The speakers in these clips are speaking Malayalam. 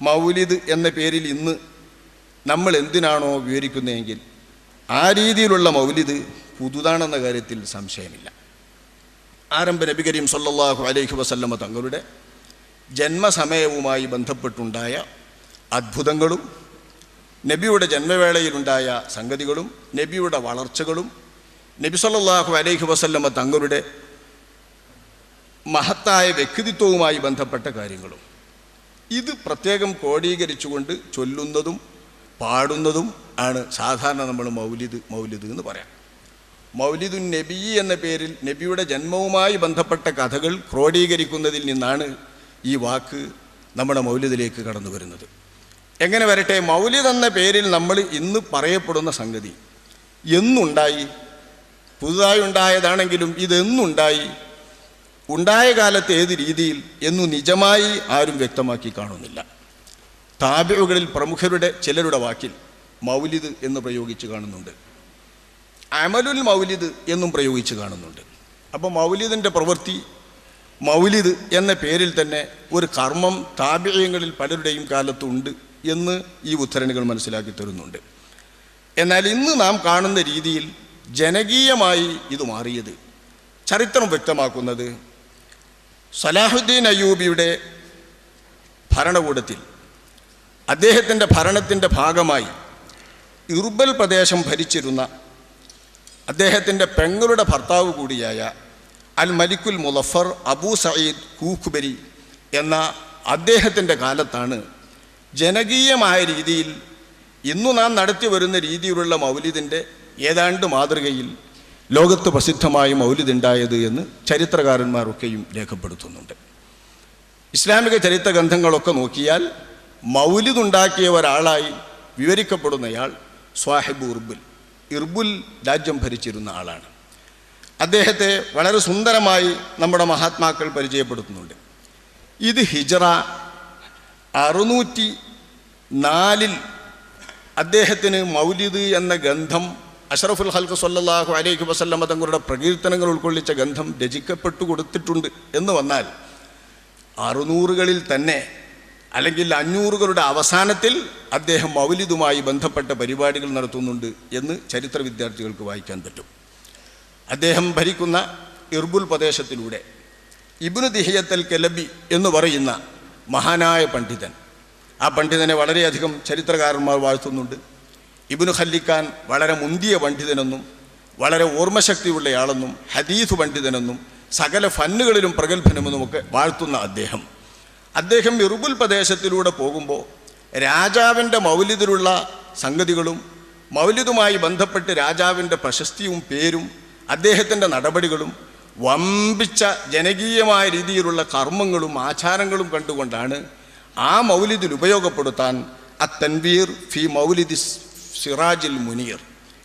മൗലിദ് എന്ന പേരിൽ ഇന്ന് നമ്മൾ എന്തിനാണോ വിവരിക്കുന്നതെങ്കിൽ ആ രീതിയിലുള്ള മൗലിദ് പുതുതാണെന്ന കാര്യത്തിൽ സംശയമില്ല. ആരംഭ നബി കരീം സല്ലാഹു അലൈഹി വസല്ലമ തങ്ങളുടെ ജന്മസമയവുമായി ബന്ധപ്പെട്ടുണ്ടായ അത്ഭുതങ്ങളും നബിയുടെ ജന്മവേളയിലുണ്ടായ സംഗതികളും നബിയുടെ വളർച്ചകളും നബി സല്ലാഹു അലൈഹി വസല്ലമ തങ്ങളുടെ മഹത്തായ വ്യക്തിത്വവുമായി ബന്ധപ്പെട്ട കാര്യങ്ങളും. ഇത് പ്രത്യേകം ക്രോഡീകരിച്ചുകൊണ്ട് ചൊല്ലുന്നതും പാടുന്നതും ആണ് സാധാരണ നമ്മൾ മൗലിദ് മൗലിദ് എന്ന് പറയാം. മൗലിദുൻ നബി എന്ന പേരിൽ നബിയുടെ ജന്മവുമായി ബന്ധപ്പെട്ട കഥകൾ ക്രോഡീകരിക്കുന്നതിൽ നിന്നാണ് ഈ വാക്ക് നമ്മുടെ മൗലിദിലേക്ക് കടന്നു വരുന്നത്. എങ്ങനെ വരട്ടെ മൗലിദ് എന്ന പേരിൽ നമ്മൾ ഇന്ന് പറയപ്പെടുന്ന സംഗതി എന്നുണ്ടായി പുതുതായി ഉണ്ടായതാണെങ്കിലും ഇതെന്നുണ്ടായി ഉണ്ടായ കാലത്ത് ഏത് രീതിയിൽ എന്നു നിജമായി ആരും വ്യക്തമാക്കി കാണുന്നില്ല. താബിഴുകളിൽ പ്രമുഖരുടെ ചിലരുടെ വാക്കിൽ മൗലിദ് എന്ന് പ്രയോഗിച്ച് കാണുന്നുണ്ട്. അമലുൽ മൗലിദ് എന്നും പ്രയോഗിച്ച് കാണുന്നുണ്ട്. അപ്പോൾ മൗലിദിന്റെ പ്രവൃത്തി മൗലിദ് എന്ന പേരിൽ തന്നെ ഒരു കർമ്മം താപിഴയങ്ങളിൽ പലരുടെയും കാലത്തുണ്ട് എന്ന് ഈ ഉദ്ധരണികൾ മനസ്സിലാക്കി തരുന്നുണ്ട്. എന്നാൽ ഇന്ന് നാം കാണുന്ന രീതിയിൽ ജനകീയമായി ഇത് മാറിയത് ചരിത്രം വ്യക്തമാക്കുന്നത് സലാഹുദ്ദീൻ അയ്യൂബിയുടെ ഭരണകൂടത്തിൽ അദ്ദേഹത്തിന്റെ ഭരണത്തിന്റെ ഭാഗമായി ഇർബൽ പ്രദേശം ഭരിച്ചിരുന്ന അദ്ദേഹത്തിന്റെ പെങ്ങളുടെ ഭർത്താവ് കൂടിയായ അൽ മലിക്കുൽ മുലഫർ അബൂ സയ്യിദ് കൂഖുബരി എന്ന അദ്ദേഹത്തിന്റെ കാലത്താണ് ജനകീയമായ രീതിയിൽ ഇന്നു നാം നടത്തി വരുന്ന രീതിയിലുള്ള മൗലിദിന്റെ ഏതാണ്ട് മാതൃകയിൽ ലോകത്ത് പ്രസിദ്ധമായ മൗലിദുണ്ടായത് എന്ന് ചരിത്രകാരന്മാരൊക്കെയും രേഖപ്പെടുത്തുന്നുണ്ട്. ഇസ്ലാമിക ചരിത്ര ഗ്രന്ഥങ്ങളൊക്കെ നോക്കിയാൽ മൗലിദുണ്ടാക്കിയ ഒരാളായി വിവരിക്കപ്പെടുന്നയാൾ സ്വാഹിബ് ഇർബുൽ ഇർബുൽ രാജ്യം ഭരിച്ചിരുന്ന ആളാണ്. അദ്ദേഹത്തെ വളരെ സുന്ദരമായി നമ്മുടെ മഹാത്മാക്കൾ പരിചയപ്പെടുത്തുന്നുണ്ട്. ഇത് ഹിജറ അറുന്നൂറ്റി നാലിൽ അദ്ദേഹത്തിന് മൗലിദ് എന്ന ഗന്ധം അഷറഫുൽ ഹൽക്ക് സല്ലാഹു അലൈഹി വസല്ലമ തങ്ങളുടെ പ്രകീർത്തനങ്ങൾ ഉൾക്കൊള്ളിച്ച ഗന്ധം രചിക്കപ്പെട്ടു കൊടുത്തിട്ടുണ്ട് എന്ന് വന്നാൽ അറുന്നൂറുകളിൽ തന്നെ അല്ലെങ്കിൽ അഞ്ഞൂറുകളുടെ അവസാനത്തിൽ അദ്ദേഹം മൗലിദുമായി ബന്ധപ്പെട്ട പരിപാടികൾ നടത്തുന്നുണ്ട് എന്ന് ചരിത്ര വിദ്യാർത്ഥികൾക്ക് വായിക്കാൻ പറ്റും. അദ്ദേഹം ഭരിക്കുന്ന ഇർബുൽ പ്രദേശത്തിലൂടെ ഇബ്നു ദിഹിയത്തൽ കെലബി എന്ന് പറയുന്ന മഹാനായ പണ്ഡിതൻ. ആ പണ്ഡിതനെ വളരെയധികം ചരിത്രകാരന്മാർ വാഴ്ത്തുന്നുണ്ട്. ഇബ്നു ഖല്ലിക്കാൻ വളരെ മുന്തിയ പണ്ഡിതനെന്നും വളരെ ഓർമ്മശക്തിയുള്ളയാളെന്നും ഹദീസ് പണ്ഡിതനെന്നും സകല ഫന്നുകളിലും പ്രഗത്ഭനുമെന്നുമൊക്കെ വാഴ്ത്തുന്ന അദ്ദേഹം. അദ്ദേഹം ഇറുബുൽ പ്രദേശത്തിലൂടെ പോകുമ്പോൾ രാജാവിന്റെ മൗലിദിലുള്ള സംഗതികളും മൗലിദുമായി ബന്ധപ്പെട്ട് രാജാവിന്റെ പ്രശസ്തിയും പേരും അദ്ദേഹത്തിന്റെ നടപടികളും വമ്പിച്ച ജനകീയമായ രീതിയിലുള്ള കർമ്മങ്ങളും ആചാരങ്ങളും കണ്ടുകൊണ്ടാണ് ആ മൗലിദിൽ ഉപയോഗപ്പെടുത്താൻ അത്തൻവീർ ഫി മൗലിദി സിറാജിൽ മുനീർ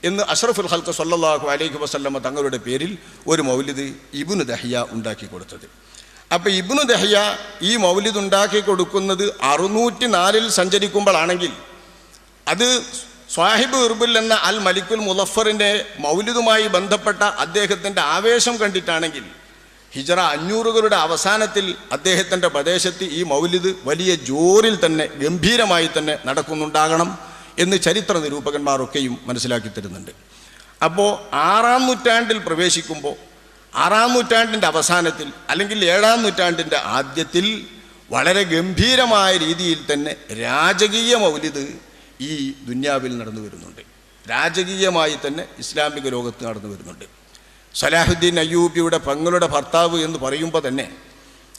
എന്ന് അഷ്റഫുൽ ഹൽക്ക് സല്ലാഹു അലൈഹി വസല്ലമ തങ്ങളുടെ പേരിൽ ഒരു മൗലിദ് ഇബുന് ദഹിയ ഉണ്ടാക്കി കൊടുത്തത്. അപ്പോൾ ഇബ്നു ദഹ്യ ഈ മൗലിദ് ഉണ്ടാക്കി കൊടുക്കുന്നത് അറുന്നൂറ്റി നാലിൽ സഞ്ചരിക്കുമ്പോഴാണെങ്കിൽ അത് സ്വാഹിബ് ഇർബുൽ എന്ന അൽ മലിക്കുൽ മുലഫറിന്റെ മൗലിദുമായി ബന്ധപ്പെട്ട അദ്ദേഹത്തിന്റെ ആവേശം കണ്ടിട്ടാണെങ്കിൽ ഹിജറ അഞ്ഞൂറുകളുടെ അവസാനത്തിൽ അദ്ദേഹത്തിന്റെ പ്രദേശത്ത് ഈ മൗലിദ് വലിയ ജോറിൽ തന്നെ ഗംഭീരമായി തന്നെ നടക്കുന്നുണ്ടാകണം. എന്ന് ചരിത്ര നിരൂപകന്മാരൊക്കെയും മനസ്സിലാക്കി തരുന്നുണ്ട്. അപ്പോൾ ആറാം നൂറ്റാണ്ടിൽ പ്രവേശിക്കുമ്പോൾ ആറാം നൂറ്റാണ്ടിന്റെ അവസാനത്തിൽ അല്ലെങ്കിൽ ഏഴാം നൂറ്റാണ്ടിന്റെ ആദ്യത്തിൽ വളരെ ഗംഭീരമായ രീതിയിൽ തന്നെ രാജകീയ മൗലിത് ഈ ദുന്യാവിൽ നടന്നു വരുന്നുണ്ട്. രാജകീയമായി തന്നെ ഇസ്ലാമിക ലോകത്ത് നടന്നു വരുന്നുണ്ട്. സലാഹുദ്ദീൻ അയ്യൂബിയുടെ പങ്ങളുടെ ഭർത്താവ് എന്ന് പറയുമ്പോൾ തന്നെ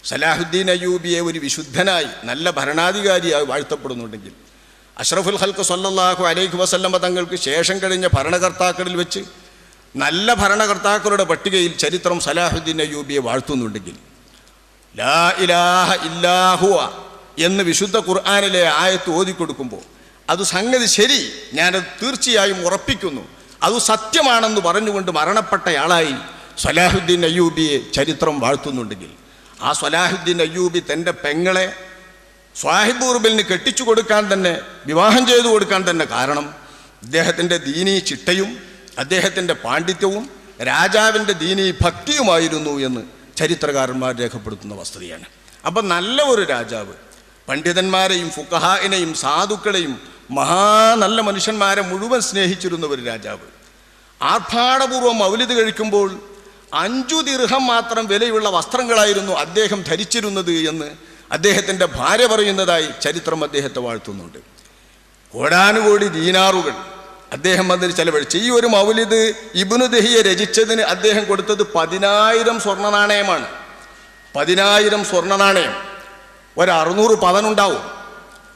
സലാഹുദ്ദീൻ അയ്യൂബിയെ ഒരു വിശുദ്ധനായി നല്ല ഭരണാധികാരിയായി വാഴ്ത്തപ്പെടുന്നുണ്ടെങ്കിൽ അഷ്റഫുൽ ഹൽക്ക് സല്ലല്ലാഹു അലൈഹി വസല്ലമ തങ്ങൾക്ക് ശേഷം കഴിഞ്ഞ ഭരണകർത്താക്കളിൽ വെച്ച് നല്ല ഭരണകർത്താക്കളുടെ പട്ടികയിൽ ചരിത്രം സലാഹുദ്ദീൻ അയ്യൂബിയെ വാഴ്ത്തുന്നുണ്ടെങ്കിൽ ലാ ഇലാഹ ഇല്ലാഹുവ എന്ന് വിശുദ്ധ ഖുർആാനിലെ ആയത്ത് ഓതിക്കൊടുക്കുമ്പോൾ അത് സംഗതി ശരി ഞാനത് തീർച്ചയായും ഉറപ്പിക്കുന്നു. അത് സത്യമാണെന്ന് പറഞ്ഞുകൊണ്ട് മരണപ്പെട്ടയാളായി സലാഹുദ്ദീൻ അയ്യൂബിയെ ചരിത്രം വാഴ്ത്തുന്നുണ്ടെങ്കിൽ ആ സലാഹുദ്ദീൻ അയ്യൂബി തന്റെ പെങ്ങളെ സ്വാഹിബ് ഉർബലിന് കെട്ടിച്ചു കൊടുക്കാൻ തന്നെ വിവാഹം ചെയ്തു കൊടുക്കാൻ തന്നെ കാരണം അദ്ദേഹത്തിന്റെ ദീനീ ചിട്ടയും അദ്ദേഹത്തിന്റെ പാണ്ഡിത്യവും രാജാവിന്റെ ദീനീ ഭക്തിയുമായിരുന്നു എന്ന് ചരിത്രകാരന്മാർ രേഖപ്പെടുത്തുന്ന വസ്തുതയാണ്. അപ്പം നല്ല ഒരു രാജാവ് പണ്ഡിതന്മാരെയും ഫുക്കഹായിനെയും സാധുക്കളെയും മഹാ നല്ല മനുഷ്യന്മാരെ മുഴുവൻ സ്നേഹിച്ചിരുന്ന ഒരു രാജാവ്. ആർഭാടപൂർവം മൗലിത് കഴിക്കുമ്പോൾ അഞ്ചു ദീർഘം മാത്രം വിലയുള്ള വസ്ത്രങ്ങളായിരുന്നു അദ്ദേഹം ധരിച്ചിരുന്നത് എന്ന് അദ്ദേഹത്തിന്റെ ഭാര്യ പറയുന്നതായി ചരിത്രം അദ്ദേഹത്തെ വാഴ്ത്തുന്നുണ്ട്. കോടാനുകോടി ദീനാറുകൾ അദ്ദേഹം അതിന് ചെലവഴിച്ചു. ഈ ഒരു മൗലിദ് ഇബുനു ദഹിയെ രചിച്ചതിന് അദ്ദേഹം കൊടുത്തത് പതിനായിരം സ്വർണ നാണയമാണ് പതിനായിരം സ്വർണ നാണയം ഒരു അറുന്നൂറ് പവനുണ്ടാവും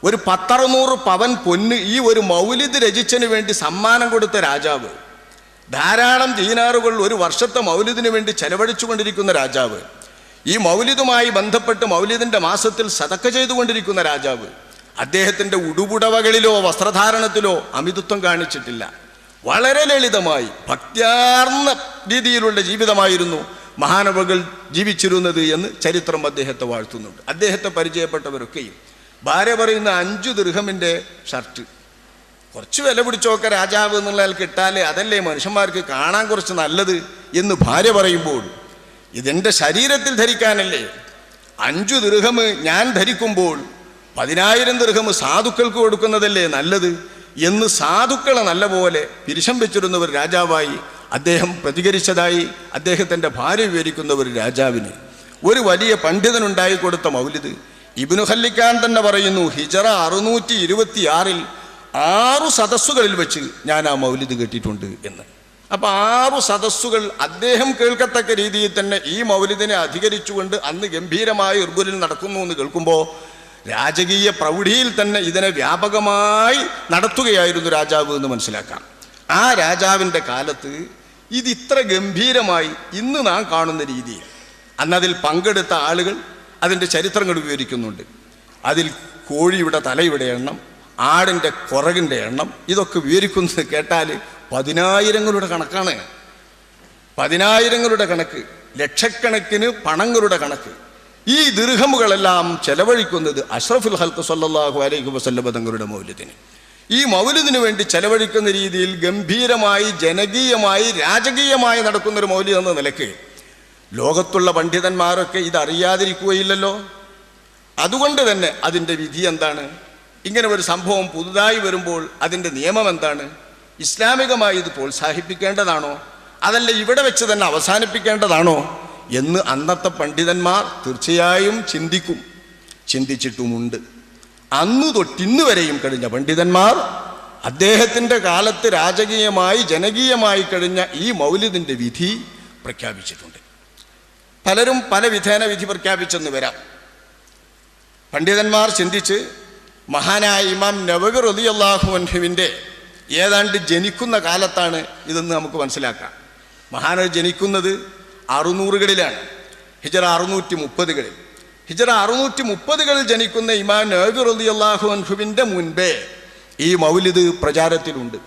ഒരു പത്തറുന്നൂറ് പവൻ പൊന്ന് ഈ ഒരു മൗലിദ് രചിച്ചതിന് വേണ്ടി സമ്മാനം കൊടുത്ത രാജാവ്. ധാരാളം ദീനാറുകൾ ഒരു വർഷത്തെ മൗലിദിന് വേണ്ടി ചെലവഴിച്ചുകൊണ്ടിരിക്കുന്ന രാജാവ്. ഈ മൗലിദുമായി ബന്ധപ്പെട്ട് മൗലിദിന്റെ മാസത്തിൽ സതക്ക ചെയ്തുകൊണ്ടിരിക്കുന്ന രാജാവ് അദ്ദേഹത്തിന്റെ ഉടുപുടവകളിലോ വസ്ത്രധാരണത്തിലോ അമിതത്വം കാണിച്ചിട്ടില്ല. വളരെ ലളിതമായി ഭക്തിയാർന്ന രീതിയിലുള്ള ജീവിതമായിരുന്നു മഹാനവകൾ ജീവിച്ചിരുന്നത് എന്ന് ചരിത്രം അദ്ദേഹത്തെ വാഴ്ത്തുന്നുണ്ട്. അദ്ദേഹത്തെ പരിചയപ്പെട്ടവരൊക്കെയും. ഭാര്യ പറയുന്ന അഞ്ചു ദീർഘമിന്റെ ഷർട്ട്. കുറച്ച് വില പിടിച്ചൊക്കെ രാജാവ് എന്നുള്ള കിട്ടാൽ അതല്ലേ മനുഷ്യന്മാർക്ക് കാണാൻ കുറച്ച് നല്ലത് എന്ന് ഭാര്യ പറയുമ്പോൾ ഇതെന്റെ ശരീരത്തിൽ ധരിക്കാനല്ലേ? അഞ്ചു ദീർഘം ഞാൻ ധരിക്കുമ്പോൾ പതിനായിരം ദീർഘം സാധുക്കൾക്ക് കൊടുക്കുന്നതല്ലേ നല്ലത്? എന്ന് സാധുക്കളെ നല്ലപോലെ പിരിശം വെച്ചിരുന്ന ഒരു രാജാവായി അദ്ദേഹം പ്രതികരിച്ചതായി അദ്ദേഹത്തിന്റെ ഭാര്യ വിവരിക്കുന്ന ഒരു രാജാവിന്. ഒരു വലിയ പണ്ഡിതനുണ്ടായി കൊടുത്ത മൗലിദ് ഇബിനു ഹല്ലിക്കാൻ തന്നെ പറയുന്നു ഹിജറ അറുന്നൂറ്റി ഇരുപത്തിയാറിൽ ആറു സദസ്സുകളിൽ വെച്ച് ഞാൻ ആ മൗലിദ് കേട്ടിട്ടുണ്ട് എന്ന്. അപ്പൊ ആറു സദസ്സുകൾ അദ്ദേഹം കേൾക്കത്തക്ക രീതിയിൽ തന്നെ ഈ മൗലിദിനെ അധികരിച്ചുകൊണ്ട് അന്ന് ഗംഭീരമായി ഇർബുലിൽ നടക്കുന്നു എന്ന് കേൾക്കുമ്പോൾ രാജകീയ പ്രൗഢിയിൽ തന്നെ ഇതിനെ വ്യാപകമായി നടത്തുകയായിരുന്നു രാജാവ് എന്ന് മനസ്സിലാക്കാം. ആ രാജാവിന്റെ കാലത്ത് ഇത് ഇത്ര ഗംഭീരമായി ഇന്ന് നാം കാണുന്ന രീതിയിൽ അന്നതിൽ പങ്കെടുത്ത ആളുകൾ അതിന്റെ ചരിത്രങ്ങൾ വിവരിക്കുന്നുണ്ട്. അതിൽ കോഴിയുടെ തലയുടെ എണ്ണം ആടിന്റെ കുറകിന്റെ എണ്ണം ഇതൊക്കെ വിവരിക്കുന്നത് കേട്ടാൽ പതിനായിരങ്ങളുടെ കണക്കാണ്. പതിനായിരങ്ങളുടെ കണക്ക് ലക്ഷക്കണക്കിന് പണങ്ങളുടെ കണക്ക്. ഈ ദീർഘമുകളെല്ലാം ചെലവഴിക്കുന്നത് അഷ്റഫുൽ ഹൽക്ക് സല്ലാഹു അലൈഹി വസല്ലം തങ്ങളുടെ മൗല്യത്തിന് ഈ മൗലിദിന് വേണ്ടി ചെലവഴിക്കുന്ന രീതിയിൽ ഗംഭീരമായി ജനകീയമായി രാജകീയമായി നടക്കുന്ന ഒരു മൗല്യം എന്ന നിലയ്ക്ക് ലോകത്തുള്ള പണ്ഡിതന്മാരൊക്കെ ഇത് അറിയാതിരിക്കുകയില്ലല്ലോ അതുകൊണ്ട് തന്നെ അതിന്റെ വിധി എന്താണ്? ഇങ്ങനെ ഒരു സംഭവം പുതുതായി വരുമ്പോൾ അതിന്റെ നിയമം എന്താണ്? ഇസ്ലാമികമായി ഇത് പ്രോത്സാഹിപ്പിക്കേണ്ടതാണോ? അതല്ല ഇവിടെ വെച്ച് തന്നെ അവസാനിപ്പിക്കേണ്ടതാണോ? എന്ന് അന്നത്തെ പണ്ഡിതന്മാർ തീർച്ചയായും ചിന്തിക്കും ചിന്തിച്ചിട്ടുമുണ്ട്. അന്നു തൊട്ടിന്ന് വരെയും കഴിഞ്ഞ പണ്ഡിതന്മാർ അദ്ദേഹത്തിന്റെ കാലത്ത് രാജകീയമായി ജനകീയമായി കഴിഞ്ഞ ഈ മൗലിദിന്റെ വിധി പ്രഖ്യാപിച്ചിട്ടുണ്ട്. പലരും പല വിധേന വിധി പ്രഖ്യാപിച്ചെന്ന് വരാം. പണ്ഡിതന്മാർ ചിന്തിച്ച് മഹാനായ ഇമാം നവഗർ അലി അള്ളാഹു അൻഹുവിന്റെ ഏതാണ്ട് ജനിക്കുന്ന കാലത്താണ് ഇതെന്ന് നമുക്ക് മനസ്സിലാക്കാം. മഹാനർ ജനിക്കുന്നത് അറുന്നൂറുകളിലാണ് ഹിജറ അറുന്നൂറ്റി മുപ്പതുകളിൽ ഹിജറ അറുന്നൂറ്റി മുപ്പതുകളിൽ ജനിക്കുന്ന ഇമാം നബി റലി അള്ളാഹു അൻഹുവിന്റെ മുൻപേ ഈ മൗലിദ് പ്രചാരത്തിലുണ്ട്.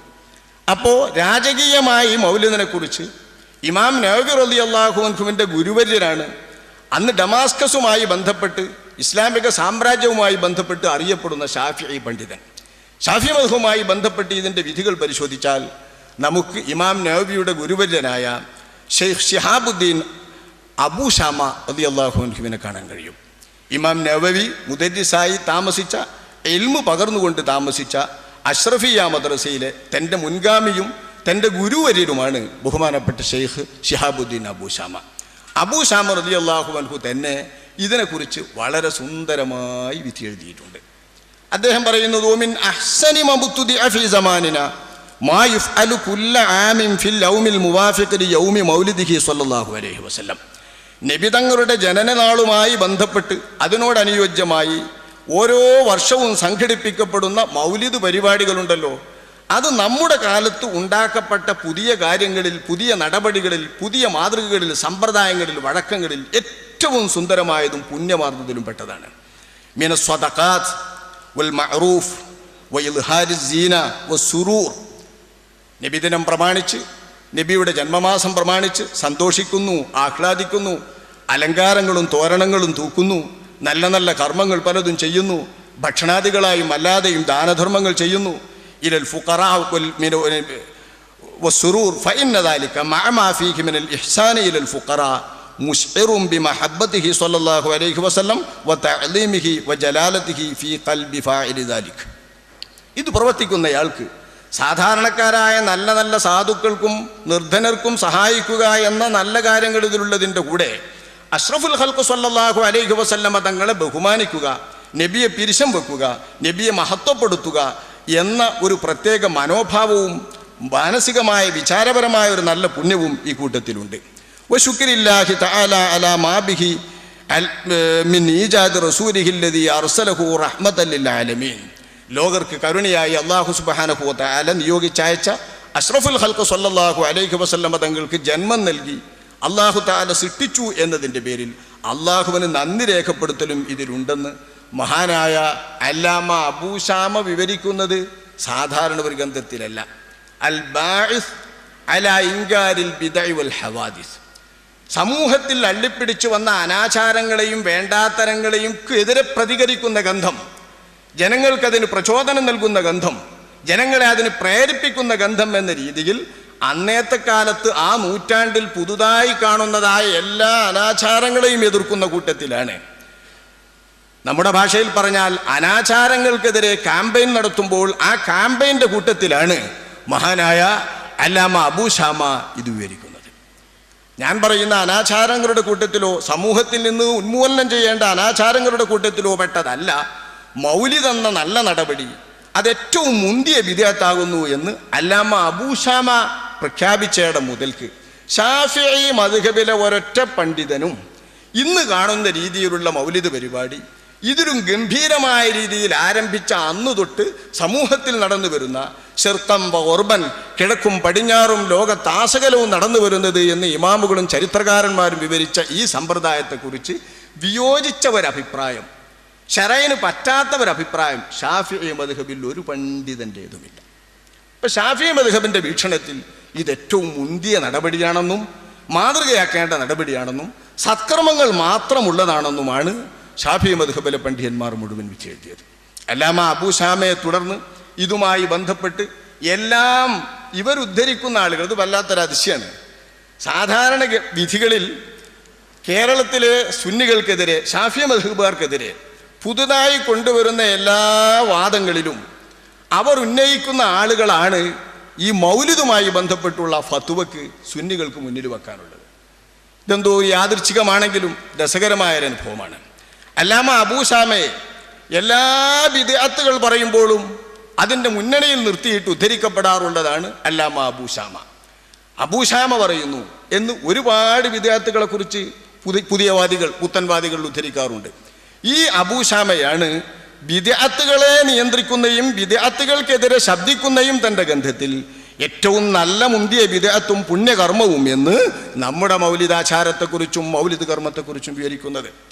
അപ്പോൾ രാജകീയമായി ഈ മൗലിദിനെ കുറിച്ച് ഇമാം നബി റലി അള്ളാഹു അൻഹുവിന്റെ ഗുരുവര്യനാണ് അന്ന് ഡമാസ്കസുമായി ബന്ധപ്പെട്ട് ഇസ്ലാമിക സാമ്രാജ്യവുമായി ബന്ധപ്പെട്ട് അറിയപ്പെടുന്ന ഷാഫി പണ്ഡിതൻ. ഷാഫി മധുവുമായി ബന്ധപ്പെട്ട് ഇതിന്റെ വിധികൾ പരിശോധിച്ചാൽ നമുക്ക് ഇമാം നവബിയുടെ ഗുരുവര്യനായ ഷെയ്ഖ് ഷിഹാബുദ്ദീൻ അബു ഷാമ അലി അള്ളാഹുവിനെ കാണാൻ കഴിയും. ഇമാം നവവി മുദരിസായി താമസിച്ച എൽമു പകർന്നുകൊണ്ട് താമസിച്ച അഷ്റഫിയ മദ്രസയിലെ തന്റെ മുൻഗാമിയും തന്റെ ഗുരുവര്യരുമാണ് ബഹുമാനപ്പെട്ട ഷെയ്ഖ് ഷിഹാബുദ്ദീൻ അബു ഷാമ. അബു ഷാമ റതി അള്ളാഹു അൻഹു തന്നെ ഇതിനെക്കുറിച്ച് വളരെ സുന്ദരമായി വിധി എഴുതിയിട്ടുണ്ട് അദ്ദേഹം പറയുന്നത് ഓമിൻ അഹ്സനി മബുത്തുദി അഫി സമാനിന മാ യുഫ്അലു കുല്ല ആമിൻ ഫിൽ ഔമിൽ മുവാഫിഖ് യൗമി മൗലിദിഹി സ്വല്ലല്ലാഹു അലൈഹി വസല്ലം. നബി തങ്ങളുടെ ജനനനാളുമായി ബന്ധപ്പെട്ട് അതിനോടനുയോജ്യമായി ഓരോ വർഷവും സംഘടിപ്പിക്കപ്പെടുന്ന മൗലിദ് പരിപാടികളുണ്ടല്ലോ. അത് നമ്മുടെ കാലത്ത് ഉണ്ടാക്കപ്പെട്ട പുതിയ കാര്യങ്ങളിൽ പുതിയ നടപടികളിൽ പുതിയ മാതൃകകളിൽ സമ്പ്രദായങ്ങളിൽ വഴക്കങ്ങളിൽ ഏറ്റവും സുന്ദരമായതും പുണ്യമാർന്നതിലും പെട്ടതാണ്. മിന സ്വതക്കാത്ത് വൽ മഅറൂഫ് വൈൽഹാരിസീന വസ്സുറൂർ നബിദിനം പ്രമാണിച്ച് നബിയുടെ ജന്മമാസം പ്രമാണിച്ച് സന്തോഷിക്കുന്നു ആഹ്ലാദിക്കുന്നു അലങ്കാരങ്ങളും തോരണങ്ങളും തൂക്കുന്നു നല്ല നല്ല കർമ്മങ്ങൾ പലതും ചെയ്യുന്നു ഭക്ഷണാദികളായും അല്ലാതെയും ദാനധർമ്മങ്ങൾ ചെയ്യുന്നു. ഇലൽ ഫുഖറ വസ്സുറൂർ ഫൈൻ മാഫീഹിമിനൽ ഇഹ്സാന ഇലൽ ഫുഖറ. മുഷ്ഇറും ബി മഹബത്തിഹി സല്ലല്ലാഹു അലൈഹി വസ്ലം വ തഅലീമിഹി വ ജലാലത്തിഹി ഫീ ഖൽബി ഫാഇലി ദാലിക്. ഇത് പ്രവർത്തിക്കുന്നയാൾക്ക് സാധാരണക്കാരായ നല്ല നല്ല സാധുക്കൾക്കും നിർധനർക്കും സഹായിക്കുക എന്ന നല്ല കാര്യങ്ങൾ ഇതിലുള്ളതിന്റെ കൂടെ അഷ്റഫുൽ ഹൽക്കു സല്ലാഹു അലൈഹി വസല്ലമ തങ്ങളെ ബഹുമാനിക്കുക നബിയെ പിരിശം വെക്കുക നബിയെ മഹത്വപ്പെടുത്തുക എന്ന ഒരു പ്രത്യേക മനോഭാവവും മാനസികമായ വിചാരപരമായ ഒരു നല്ല പുണ്യവും ഈ കൂട്ടത്തിലുണ്ട്. വശുക്രില്ലാഹി തആല അലാ മാബിഹി മിൻ റസൂലിഹില്ലദി അർസലഹു ലിൽ ആലമീൻ. ലോകർക്ക് കരുണയായി അള്ളാഹു സുബ്ഹാനഹു തആല നിയോഗിച്ചയച്ച അഷ്റഫുൽ ഹൽക്ക് സല്ലല്ലാഹു അലൈഹി വസല്ലമ തങ്ങൾക്ക് ജന്മം നൽകി. അള്ളാഹു താല സൃഷ്ടിച്ചു എന്നതിന്റെ പേരിൽ അള്ളാഹുവിന് നന്ദി രേഖപ്പെടുത്തലും ഇതിലുണ്ടെന്ന് മഹാനായ അല്ലാമ അബൂഷാമ വിവരിക്കുന്നത് സാധാരണ ഒരു ഗ്രന്ഥത്തിലല്ല. അൽ ബാഇസ് അല ഇൻകാരിൽ ബിദഇ വൽ ഹവാദിസ്. സമൂഹത്തിൽ അള്ളിപ്പിടിച്ചു വന്ന അനാചാരങ്ങളെയും വേണ്ടാത്തരങ്ങളെയും എതിരെ പ്രതികരിക്കുന്ന ഗന്ധം ജനങ്ങൾക്കതിന് പ്രചോദനം നൽകുന്ന ഗന്ധം ജനങ്ങളെ അതിന് പ്രേരിപ്പിക്കുന്ന ഗന്ധം എന്ന രീതിയിൽ അന്നേത്തെ കാലത്ത് ആ നൂറ്റാണ്ടിൽ പുതുതായി കാണുന്നതായ എല്ലാ അനാചാരങ്ങളെയും എതിർക്കുന്ന കൂട്ടത്തിലാണ്. നമ്മുടെ ഭാഷയിൽ പറഞ്ഞാൽ അനാചാരങ്ങൾക്കെതിരെ ക്യാമ്പയിൻ നടത്തുമ്പോൾ ആ ക്യാമ്പയിന്റെ കൂട്ടത്തിലാണ് മഹാനായ അല്ലാമ അബൂഷാമ ഇത് വിവരിക്കുന്നത്. ഞാൻ പറയുന്ന അനാചാരങ്ങളുടെ കൂട്ടത്തിലോ സമൂഹത്തിൽ നിന്ന് ഉന്മൂലനം ചെയ്യേണ്ട അനാചാരങ്ങളുടെ കൂട്ടത്തിലോ പെട്ടതല്ല. മൗലിതെന്ന നല്ല നടപടി. അതേറ്റവും മുന്തിയ വിധേയത്താകുന്നു എന്ന് അല്ലാമ അബൂഷാമ പ്രഖ്യാപിച്ചയുടെ മുതൽക്ക്. ഷാഫിഈ മധുഹബിലെ ഒരൊറ്റ പണ്ഡിതനും ഇന്ന് കാണുന്ന രീതിയിലുള്ള മൗലിദ് പരിപാടി ഇതിലും ഗംഭീരമായ രീതിയിൽ ആരംഭിച്ച അന്നു തൊട്ട് സമൂഹത്തിൽ നടന്നു വരുന്ന ഷെർത്തം ഒർബൻ കിഴക്കും പടിഞ്ഞാറും ലോകത്താസകലവും നടന്നു വരുന്നത് എന്ന് ഇമാമുകളും ചരിത്രകാരന്മാരും വിവരിച്ച ഈ സമ്പ്രദായത്തെക്കുറിച്ച് വിയോജിച്ച ഒരഭിപ്രായം ഷറൈന് പറ്റാത്ത ഒരഭിപ്രായം ഷാഫി മധുഹബിൽ ഒരു പണ്ഡിതന്റേതുമില്ല. ഇപ്പം ഷാഫി മധുഹബിന്റെ വീക്ഷണത്തിൽ ഇത് ഏറ്റവും മുന്തിയ നടപടിയാണെന്നും മാതൃകയാക്കേണ്ട നടപടിയാണെന്നും സത്കർമ്മങ്ങൾ മാത്രമുള്ളതാണെന്നുമാണ് ഷാഫി മധുഹബല പണ്ഡിതന്മാർ മുഴുവൻ വിച്ചെഴുതിയത്. അല്ലാമ അബൂഷാമയെ തുടർന്ന് ഇതുമായി ബന്ധപ്പെട്ട് എല്ലാം ഇവരുദ്ധരിക്കുന്ന ആളുകൾ ഇത് വല്ലാത്തൊരു അതിശയാണ്. സാധാരണ വിധികളിൽ കേരളത്തിലെ സുന്നികൾക്കെതിരെ ഷാഫി മധുബാർക്കെതിരെ പുതുതായി കൊണ്ടുവരുന്ന എല്ലാ വാദങ്ങളിലും അവർ ഉന്നയിക്കുന്ന ആളുകളാണ് ഈ മൗലിതുമായി ബന്ധപ്പെട്ടുള്ള ഫത്തുവക്ക് സുന്നികൾക്ക് മുന്നിൽ വെക്കാനുള്ളത്. ഇതെന്തോ യാദൃച്ഛികമാണെങ്കിലും രസകരമായ ഒരു അനുഭവമാണ് അല്ലാമ അബൂസാമയെ എല്ലാ വിദ്യാർത്ഥികൾ പറയുമ്പോഴും അതിന്റെ മുന്നണിയിൽ നിർത്തിയിട്ട് ഉദ്ധരിക്കപ്പെടാറുള്ളതാണ് അല്ലാമ അബൂഷാമ അബൂഷാമ പറയുന്നു എന്ന് ഒരുപാട് വിദ്യാർത്ഥികളെ കുറിച്ച് പുതിയ പുതിയവാദികൾ പുത്തൻവാദികൾ ഉദ്ധരിക്കാറുണ്ട്. ഈ അബൂഷാമയാണ് വിദ്യാർത്ഥികളെ നിയന്ത്രിക്കുന്നയും വിദ്യാർത്ഥികൾക്കെതിരെ ശബ്ദിക്കുന്നയും തന്റെ ഗന്ധത്തിൽ ഏറ്റവും നല്ല മുന്തിയ വിദഗ്ധത്തും പുണ്യകർമ്മവും എന്ന് നമ്മുടെ മൗലിതാചാരത്തെക്കുറിച്ചും മൗലിദ് കർമ്മത്തെക്കുറിച്ചും വിവരിക്കുന്നത്.